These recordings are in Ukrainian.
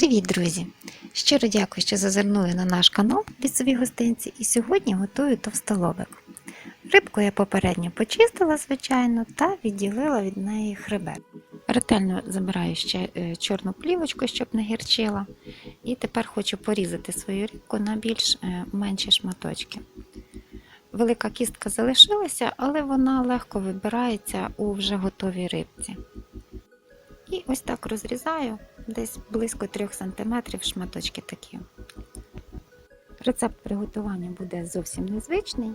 Привіт, друзі! Щиро дякую, що зазирнули на наш канал Лісові гостинці і сьогодні готую товстолобик. Рибку я попередньо почистила, звичайно, та відділила від неї хребет. Ретельно забираю ще е, чорну плівочку, щоб не гірчила. І тепер хочу порізати свою рибку на більш е, менші шматочки. Велика кістка залишилася, але вона легко вибирається у вже готовій рибці. І ось так розрізаю десь близько 3 см шматочки такі. Рецепт приготування буде зовсім незвичний,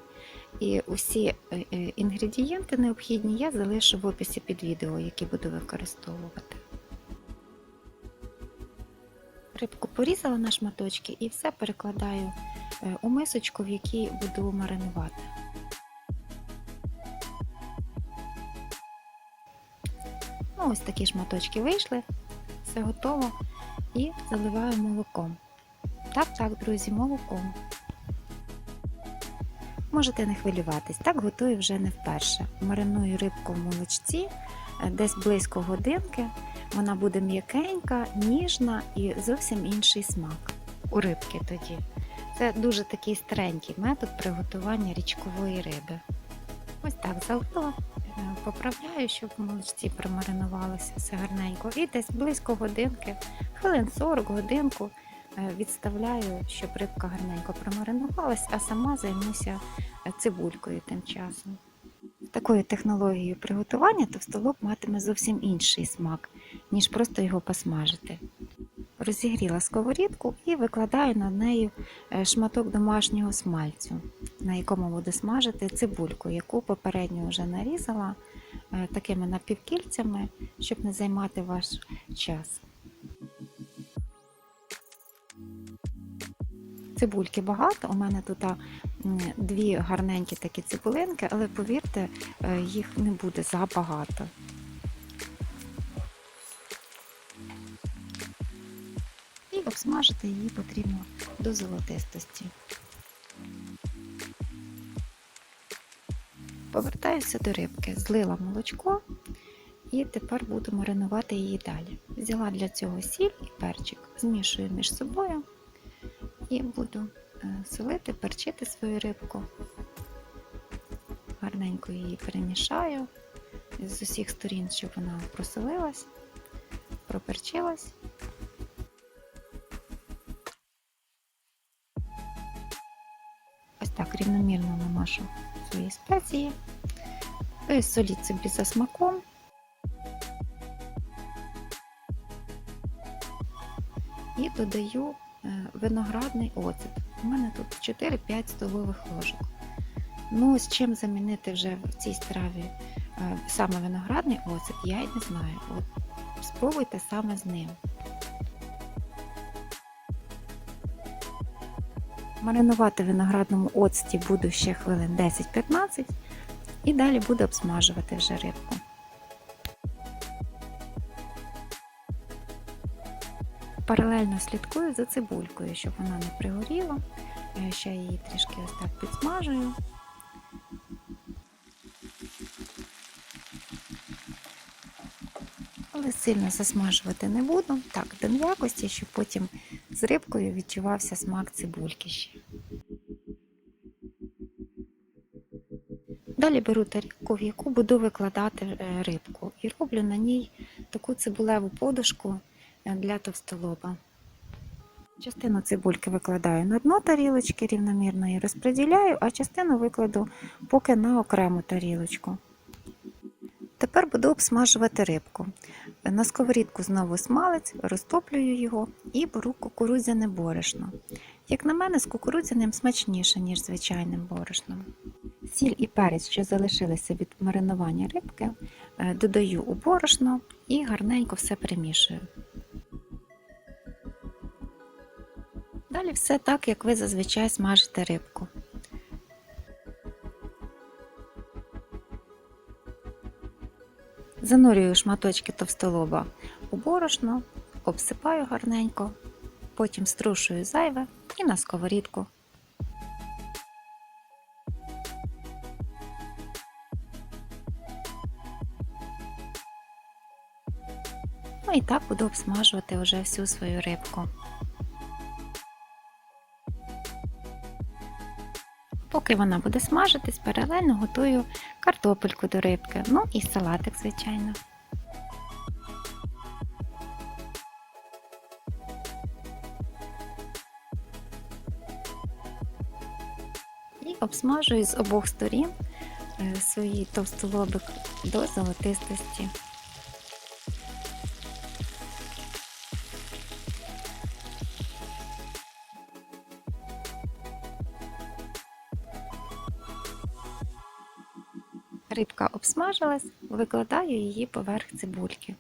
і усі е, е, інгредієнти необхідні я залишу в описі під відео, які буду використовувати. Рибку порізала на шматочки і все перекладаю е, у мисочку, в якій буду маринувати. Ну, ось такі шматочки вийшли, все готово і заливаю молоком. Так, так, друзі, молоком. Можете не хвилюватись, так готую вже не вперше. Мариную рибку в молочці е, десь близько годинки. Вона буде м'якенька, ніжна і зовсім інший смак у рибки тоді. Це дуже такий старенький метод приготування річкової риби. Ось так залила, поправляю, щоб молочці промаринувалося все гарненько. І десь близько годинки, хвилин 40 годинку е, відставляю, щоб рибка гарненько промаринувалась, а сама займуся е, цибулькою тим часом. Такою технологією приготування товстолоб матиме зовсім інший смак, ніж просто його посмажити. Розігріла сковорідку і викладаю на неї е, шматок домашнього смальцю, на якому буду смажити цибульку, яку попередньо вже нарізала е, такими напівкільцями, щоб не займати ваш час. Цибульки багато, у мене тут дві гарненькі такі цибулинки, але повірте, е, їх не буде забагато. Обсмажити її потрібно до золотистості. Повертаюся до рибки, злила молочко і тепер буду маринувати її далі. Взяла для цього сіль і перчик, змішую між собою і буду е, солити, перчити свою рибку. Гарненько її перемішаю з усіх сторін, щоб вона просолилась, проперчилась. Так рівномірно намашу свої спеції. Ви соліть собі за смаком. І додаю е, виноградний оцет. У мене тут 4-5 столових ложок. Ну, з чим замінити вже в цій страві е, саме виноградний оцет, я й не знаю. От спробуйте саме з ним. Маринувати в виноградному оцті буду ще хвилин 10-15 і далі буду обсмажувати вже рибку. Паралельно слідкую за цибулькою, щоб вона не пригоріла. Я Ще її трішки ось так підсмажую. Але сильно засмажувати не буду. Так, до м'якості, щоб потім з рибкою відчувався смак цибульки ще. Далі беру тарілку, в яку буду викладати е, рибку, і роблю на ній таку цибулеву подушку е, для товстолоба. Частину цибульки викладаю на дно тарілочки, рівномірно її розподіляю, а частину викладу поки на окрему тарілочку. Тепер буду обсмажувати рибку. На сковорідку знову смалець, розтоплюю його і беру кукурудзяне борошно. Як на мене, з кукурудзяним смачніше, ніж звичайним борошном. Сіль і перець, що залишилися від маринування рибки, е, додаю у борошно і гарненько все перемішую. Далі все так, як ви зазвичай смажите рибку. Занурюю шматочки товстолоба у борошно, обсипаю гарненько, потім струшую зайве і на сковорідку. Ну і так буду обсмажувати вже всю свою рибку. Поки вона буде смажитись, паралельно готую картопельку до рибки, ну і салатик, звичайно. І обсмажую з обох сторін е, свій товстолобик до золотистості. Рибка обсмажилась, викладаю її поверх цибульки.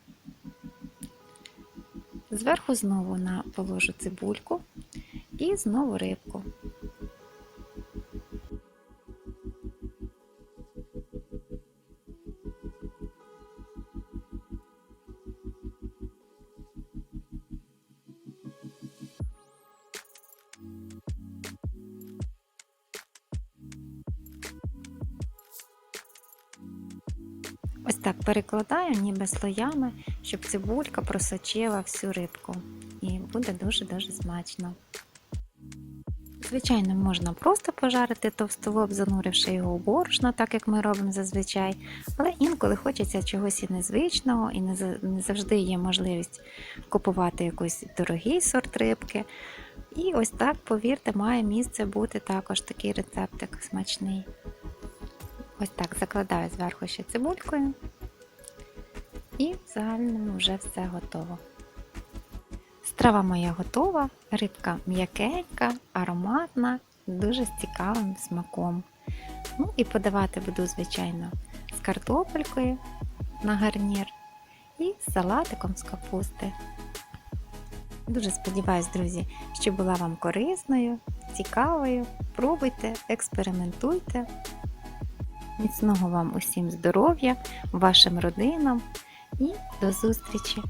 Зверху знову положу цибульку і знову рибку. Так перекладаю ніби слоями, щоб цибулька просочила всю рибку. І буде дуже-дуже смачно. Звичайно, можна просто пожарити товстолоб, зануривши його у борошно, так як ми робимо зазвичай, але інколи хочеться чогось і незвичного, і не завжди є можливість купувати якийсь дорогий сорт рибки. І ось так, повірте, має місце бути також такий рецептик смачний. Ось так закладаю зверху ще цибулькою. І в загальному вже все готово. Страва моя готова, рибка м'якенька, ароматна, дуже з цікавим смаком. Ну і подавати буду, звичайно, з картопелькою на гарнір і з салатиком з капусти. Дуже сподіваюсь, друзі, що була вам корисною, цікавою. Пробуйте, експериментуйте. Міцного вам усім здоров'я, вашим родинам і до зустрічі!